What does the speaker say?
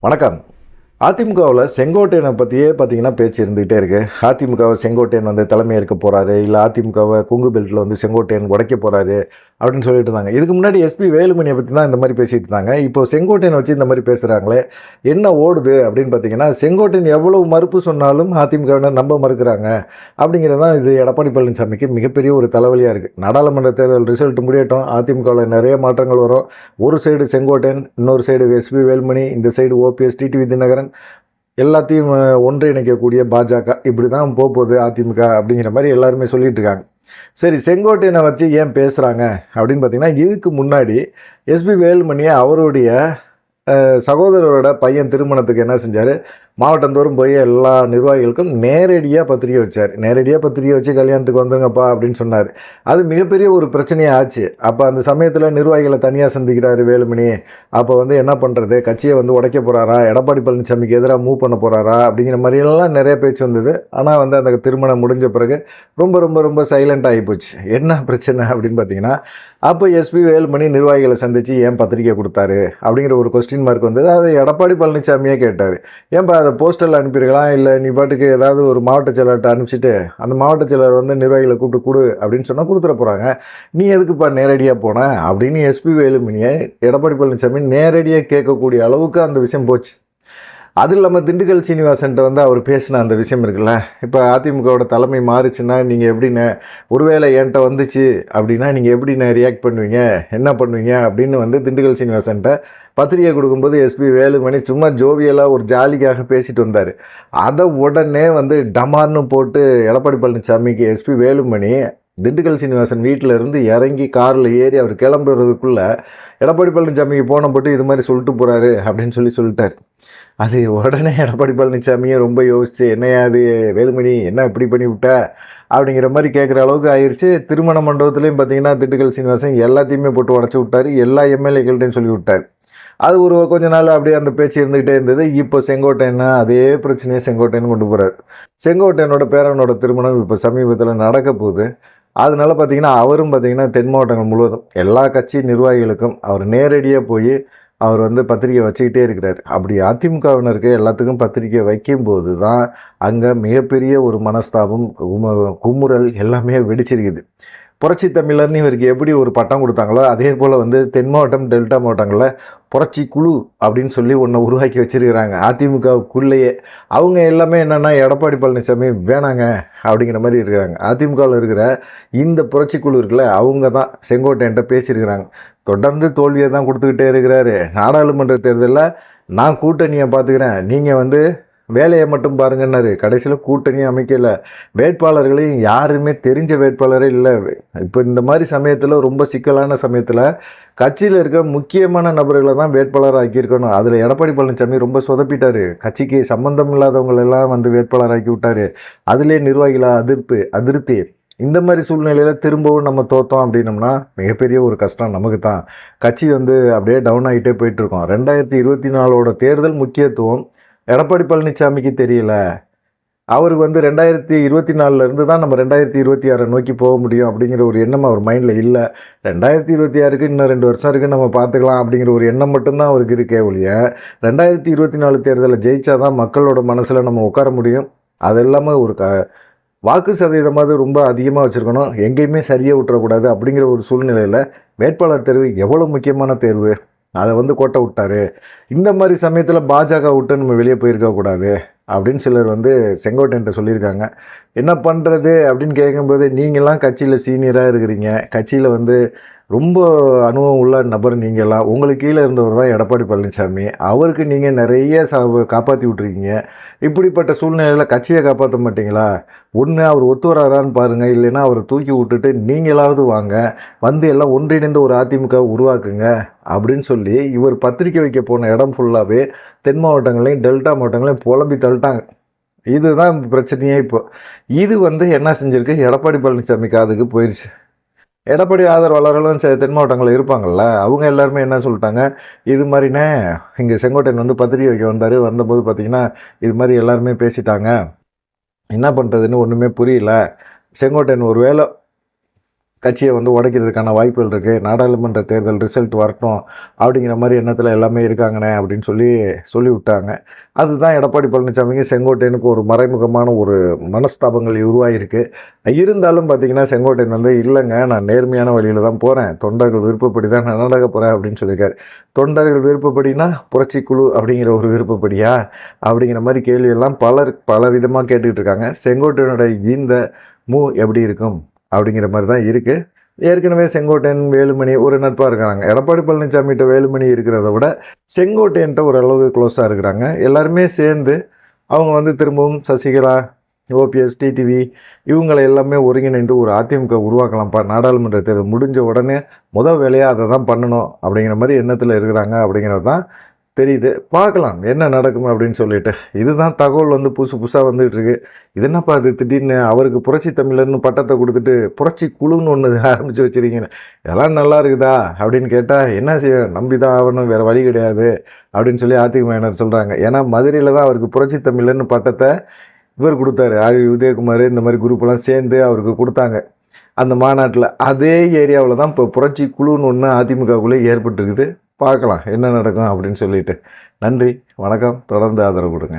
வணக்கம். அதிமுகவில் செங்கோட்டையனை பற்றியே பார்த்தீங்கன்னா பேச்சு இருந்துகிட்டே இருக்குது அதிமுகவை செங்கோட்டையன் வந்து தலைமை இருக்க போகிறாரு இல்லை அதிமுகவை குங்கு பெல்ட்டில் வந்து செங்கோட்டையன் உடைக்க போகிறாரு அப்படின்னு சொல்லிட்டு இருந்தாங்க. இதுக்கு முன்னாடி எஸ்பி வேலுமணியை பற்றி தான் இந்த மாதிரி பேசிகிட்டு இருந்தாங்க. இப்போ செங்கோட்டையனை வச்சு இந்த மாதிரி பேசுகிறாங்களே என்ன ஓடுது அப்படின்னு பார்த்தீங்கன்னா செங்கோட்டையன் எவ்வளவு மறுப்பு சொன்னாலும் அதிமுகவினர் நம்ப மறுக்கிறாங்க அப்படிங்கிறது தான் இது எடப்பாடி பழனிசாமிக்கு மிகப்பெரிய ஒரு தலைவலியாக இருக்குது நாடாளுமன்ற தேர்தல் ரிசல்ட் முடியட்டும் அதிமுகவில் நிறைய மாற்றங்கள் வரும். ஒரு சைடு செங்கோட்டையன் இன்னொரு சைடு எஸ்பி வேலுமணி இந்த சைடு ஓபிஎஸ் டிடிவி தினகரன் எல்லாத்தையும் ஒன்றிணைக்கக்கூடிய பாஜக இப்படி தான் போகுது அதிமுக அப்படிங்கிற மாதிரி எல்லாருமே சொல்லிகிட்டு இருக்காங்க. சரி செங்கோட்டையனை வச்சு ஏன் பேசுகிறாங்க அப்படின்னு பார்த்தீங்கன்னா இதுக்கு முன்னாடி எஸ்பி வேலுமணியை அவருடைய சகோதரரோட பையன் திருமணத்துக்கு என்ன செஞ்சார்? மாவட்டந்தோறும் போய் எல்லா நிர்வாகிகளுக்கும் நேரடியாக பத்திரிக்கை வச்சார். நேரடியாக பத்திரிக்கை வச்சு கல்யாணத்துக்கு வந்துங்கப்பா அப்படின்னு சொன்னார். அது மிகப்பெரிய ஒரு பிரச்சனையாக ஆச்சு. அப்போ அந்த சமயத்தில் நிர்வாகிகளை தனியாக சந்திக்கிறாரு வேலுமணி. அப்போ வந்து என்ன பண்ணுறது கட்சியை வந்து உடைக்க போகிறாரா எடப்பாடி பழனிசாமிக்கு எதிராக மூவ் பண்ண போகிறாரா அப்படிங்கிற மாதிரியெல்லாம் நிறைய பேச்சு வந்தது. ஆனால் வந்து அந்த திருமணம் முடிஞ்ச பிறகு ரொம்ப ரொம்ப ரொம்ப சைலண்ட் ஆகி போச்சு. என்ன பிரச்சனை அப்படின்னு பார்த்தீங்கன்னா அப்போ எஸ்பி வேலுமணி நிர்வாகிகளை சந்தித்து ஏன் பத்திரிக்கை கொடுத்தாரு? அப்படிங்கிற ஒரு கொஸ்டின் மார்க் வந்தது. அதை எடப்பாடி பழனிசாமியே கேட்டார். ஏன்பா அதை போஸ்டரில் அனுப்பியிருக்கலாம் இல்லை நீ பாட்டுக்கு ஏதாவது ஒரு மாவட்ட செயலர்கிட்ட அனுப்பிச்சிட்டு அந்த மாவட்ட செயலர் வந்து நிர்வாகிகளை கூப்பிட்டு கொடு அப்படின்னு சொன்னால் கொடுத்துட போகிறாங்க நீ எதுக்குப்பா நேரடியாக போன? அப்படின்னு எஸ்பி வேலுமணியை எடப்பாடி பழனிசாமி நேரடியாக கேட்கக்கூடிய அளவுக்கு அந்த விஷயம் போச்சு. அது இல்லாமல் திண்டுக்கல் சீனிவாசன்ட்ட வந்து அவர் பேசின அந்த விஷயம் இருக்குல்ல. இப்போ அதிமுகவோட தலைமை மாறுச்சுன்னா நீங்கள் எப்படின்னு ஒருவேளை என்கிட்ட வந்துச்சு அப்படின்னா நீங்கள் எப்படின்னு ரியாக்ட் பண்ணுவீங்க என்ன பண்ணுவீங்க அப்படின்னு வந்து திண்டுக்கல் சீனிவாசன்ட்ட பத்திரிகை கொடுக்கும்போது எஸ்பி வேலுமணி சும்மா ஜோவியலாக ஒரு ஜாலிக்காக பேசிட்டு வந்தார். அதை உடனே வந்து டமார்னு போட்டு எடப்பாடி பழனிசாமிக்கு எஸ்பி வேலுமணி திண்டுக்கல் சீனிவாசன் வீட்டில் இருந்து இறங்கி காரில் ஏறி அவர் கிளம்புறதுக்குள்ளே எடப்பாடி பழனிசாமிக்கு போன போட்டு இது மாதிரி சொல்லிட்டு போகிறாரு அப்படின்னு சொல்லி சொல்லிட்டார். அது உடனே எடப்பாடி பழனிசாமியும் ரொம்ப யோசிச்சு என்னையா அது வேலுமணி என்ன இப்படி பண்ணி விட்ட அப்படிங்கிற மாதிரி கேட்குற அளவுக்கு ஆயிடுச்சு திருமண மண்டபத்துலேயும் பார்த்தீங்கன்னா திண்டுக்கல் சீனிவாசன் எல்லாத்தையுமே போட்டு உடச்சி விட்டார். எல்லா எம்எல்ஏக்கள்ட்டையும் சொல்லி விட்டார். அது ஒரு கொஞ்ச நாள் அப்படியே அந்த பேச்சு இருந்துகிட்டே இருந்தது. இப்போ செங்கோட்டைன்னா அதே பிரச்சனையை செங்கோட்டைன்னு கொண்டு போகிறார் செங்கோட்டையனோட பேரனோட திருமணம் இப்போ சமீபத்தில் நடக்க போகுது. அதனால பார்த்தீங்கன்னா அவரும் பார்த்திங்கன்னா தென் மாவட்டங்கள் முழுவதும் எல்லா கட்சி நிர்வாகிகளுக்கும் அவர் நேரடியாக போய் அவர் வந்து பத்திரிக்கை வச்சுக்கிட்டே இருக்கிறார். அப்படி அதிமுகவினருக்கு எல்லாத்துக்கும் பத்திரிக்கை வைக்கும்போது தான் அங்கே மிகப்பெரிய ஒரு மனஸ்தாபம் கும- குமுறல் எல்லாமே வெடிச்சிருக்குது. புரட்சி தமிழர்னு இவருக்கு எப்படி ஒரு பட்டம் கொடுத்தாங்களோ அதே போல் வந்து தென் மாவட்டம் டெல்டா மாவட்டங்களில் புரட்சி குழு அப்படின்னு சொல்லி ஒன்று உருவாக்கி வச்சிருக்கிறாங்க. அதிமுகவுக்குள்ளேயே அவங்க எல்லாமே என்னென்னா எடப்பாடி பழனிசாமி வேணாங்க அப்படிங்கிற மாதிரி இருக்கிறாங்க. அதிமுகவில் இருக்கிற இந்த புரட்சி குழு இருக்குல்ல அவங்க தான் செங்கோட்டையன்ட்ட பேசியிருக்கிறாங்க. தொடர்ந்து தோல்வியை தான் கொடுத்துக்கிட்டே இருக்கிறாரு. நாடாளுமன்ற தேர்தலில் நான் கூட்டணியை பார்த்துக்கிறேன். நீங்கள் வந்து வேலையை மட்டும் பாருங்கன்னாரு. கடைசியில் கூட்டணி அமைக்கலை. வேட்பாளர்களையும் யாருமே தெரிஞ்ச வேட்பாளரே இல்லை. இப்போ இந்த மாதிரி சமயத்தில் ரொம்ப சிக்கலான சமயத்தில் கட்சியில் இருக்க முக்கியமான நபர்களை தான் வேட்பாளர் ஆக்கியிருக்கணும். அதில் எடப்பாடி பழனிசாமி ரொம்ப சொதப்பிட்டார். கட்சிக்கு சம்மந்தம் இல்லாதவங்களெல்லாம் வந்து வேட்பாளர் ஆக்கி விட்டாரு. அதிலே நிர்வாகிகளாக அதிர்ப்பு அதிருப்தி. இந்த மாதிரி சூழ்நிலையில் திரும்பவும் நம்ம தோத்தோம் அப்படின்னம்னா மிகப்பெரிய ஒரு கஷ்டம் நமக்கு தான். கட்சி வந்து அப்படியே டவுன் ஆகிட்டே போயிட்டுருக்கோம் ரெண்டாயிரத்தி இருபத்தி நாலோட தேர்தல் முக்கியத்துவம் எடப்பாடி பழனிசாமிக்கு தெரியல. அவர் வந்து ரெண்டாயிரத்தி இருபத்தி நாலுலேருந்து தான் நம்ம ரெண்டாயிரத்தி இருபத்தி ஆறை நோக்கி போக முடியும் அப்படிங்கிற ஒரு எண்ணம் அவர் மைண்டில் இல்லை. ரெண்டாயிரத்தி இருபத்தி ஆறுக்கு இன்னும் ரெண்டு வருஷம் இருக்குது நம்ம பார்த்துக்கலாம் அப்படிங்கிற ஒரு எண்ணம் மட்டும்தான் அவருக்கு இருக்கே ஒழிய ரெண்டாயிரத்தி இருபத்தி நாலு தேர்தலில் ஜெயிச்சா தான் மக்களோட மனசில் நம்ம உட்கார முடியும். அது இல்லாமல் ஒரு க வாக்கு சதவீதமாவது ரொம்ப அதிகமாக வச்சுருக்கணும். எங்கேயுமே சரியாக விட்டுறக்கூடாது அப்படிங்கிற ஒரு சூழ்நிலையில் வேட்பாளர் தேர்வு எவ்வளோ முக்கியமான தேர்வு? அதை வந்து கோட்டை விட்டார். இந்த மாதிரி சமயத்தில் பாஜக விட்டு நம்ம வெளியே போயிருக்கக்கூடாது அப்படின்னு சிலர் வந்து செங்கோட்டையன்ட்ட சொல்லியிருக்காங்க. என்ன பண்ணுறது அப்படின்னு கேட்கும்போது நீங்களாம் கட்சியில் சீனியராக இருக்கிறீங்க. கட்சியில் வந்து ரொம்ப அனுபவம் உள்ள நபர் நீங்களாம் உங்களுக்கு கீழே இருந்தவர் தான் எடப்பாடி பழனிசாமி அவருக்கு நீங்கள் நிறைய சா காப்பாற்றி விட்ருக்கீங்க இப்படிப்பட்ட சூழ்நிலையில் கட்சியை காப்பாற்ற மாட்டீங்களா? ஒன்று அவர் ஒத்து வராரான்னு பாருங்கள் இல்லைன்னா அவரை தூக்கி விட்டுட்டு நீங்களாவது வாங்க. வந்து எல்லாம் ஒன்றிணைந்த ஒரு அதிமுக உருவாக்குங்க. அப்படின்னு சொல்லி இவர் பத்திரிக்கை வைக்க போன இடம் ஃபுல்லாகவே தென் மாவட்டங்களையும் டெல்டா மாவட்டங்களையும் புலம்பி தள்ளிட்டாங்க. இதுதான் பிரச்சனையே இப்போ. இது வந்து என்ன செஞ்சிருக்கு? எடப்பாடி பழனிசாமி காதுக்கு போயிடுச்சு எடப்பாடி ஆதரவாளர்களும் செ- தென் மாவட்டங்களில் இருப்பாங்கள்ல அவங்க எல்லாருமே என்ன சொல்லிட்டாங்க? இது மாதிரினே இங்கே செங்கோட்டையன் வந்து பத்திரிக்கை வைக்க வந்தார். வந்தபோது பார்த்தீங்கன்னா இது மாதிரி எல்லாருமே பேசிட்டாங்க. என்ன பண்ணுறதுன்னு ஒன்றுமே புரியல. செங்கோட்டையன் ஒரு வேளை கட்சியை வந்து உடைக்கிறதுக்கான வாய்ப்புகள் இருக்குது நாடாளுமன்ற தேர்தல் ரிசல்ட் வரட்டும். அப்படிங்கிற மாதிரி எண்ணத்தில் எல்லாமே இருக்காங்கண்ணே அப்படின்னு சொல்லி சொல்லிவிட்டாங்க. அதுதான் எடப்பாடி பழனிசாமிக்கு செங்கோட்டையனுக்கு ஒரு மறைமுகமான ஒரு மனஸ்தாபங்கள் உருவாகிருக்கு இருந்தாலும் பார்த்தீங்கன்னா செங்கோட்டையன் வந்து இல்லைங்க நான் நேர்மையான வழியில் தான் போகிறேன் தொண்டர்கள் விருப்பப்படி தான் நான் நடக்க போகிறேன் அப்படின்னு சொல்லியிருக்காரு. தொண்டர்கள் விருப்பப்படினா புரட்சி குழு அப்படிங்கிற ஒரு விருப்பப்படியா? அப்படிங்கிற மாதிரி கேள்வியெல்லாம் பலர் பல விதமாக கேட்டுக்கிட்டு இருக்காங்க. செங்கோட்டையனோட இந்த மூ எப்படி இருக்கும்? அப்படிங்கிற மாதிரி தான் இருக்குது ஏற்கனவே செங்கோட்டையன் வேலுமணி ஒரு நட்பாக இருக்கிறாங்க. எடப்பாடி பழனிசாமிகிட்ட வேலுமணி இருக்கிறத விட செங்கோட்டையன்ட்ட ஓரளவுக்கு க்ளோஸாக இருக்கிறாங்க. எல்லாருமே சேர்ந்து அவங்க வந்து திரும்பவும் சசிகலா ஓபிஎஸ் டிடிவி இவங்களை எல்லாமே ஒருங்கிணைந்து ஒரு அதிமுக உருவாக்கலாம்ப்பா. நாடாளுமன்ற தேர்தல் முடிஞ்ச உடனே முதல் வேலையாக அதை தான் பண்ணணும் அப்படிங்கிற மாதிரி எண்ணத்தில் இருக்கிறாங்க அப்படிங்கிறது தான் தெரியுது. பார்க்கலாம் என்ன நடக்கும் அப்படின்னு சொல்லிட்டு. இதுதான் தகவல் வந்து புதுசு புதுசாக வந்துகிட்ருக்கு. இது என்னப்பா அது திடீர்னு அவருக்கு புரட்சி தமிழர்னு பட்டத்தை கொடுத்துட்டு புரட்சி குழுன்னு ஒன்று ஆரம்பித்து வச்சிருக்கீங்க. எல்லாம் நல்லா இருக்குதா? அப்படின்னு கேட்டால் என்ன செய்ய நம்பி தான் ஆகணும் வேறு வழி கிடையாது அப்படின்னு சொல்லி அதிமுகவினர் சொல்கிறாங்க ஏன்னா மதுரையில் தான் அவருக்கு புரட்சி தமிழர்னு பட்டத்தை இவர் கொடுத்தாரு. ஆர் உதயகுமார் இந்த மாதிரி குரூப்பெல்லாம் சேர்ந்து அவருக்கு கொடுத்தாங்க. அந்த மாநாட்டில் அதே ஏரியாவில் தான் இப்போ புரட்சி குழுன்னு ஒன்று அதிமுகக்குள்ளே ஏற்பட்டிருக்குது. பார்க்கலாம் என்ன நடக்கும் அப்படின்னு சொல்லிட்டு. நன்றி வணக்கம் தொடர்ந்து ஆதரவு கொடுங்க.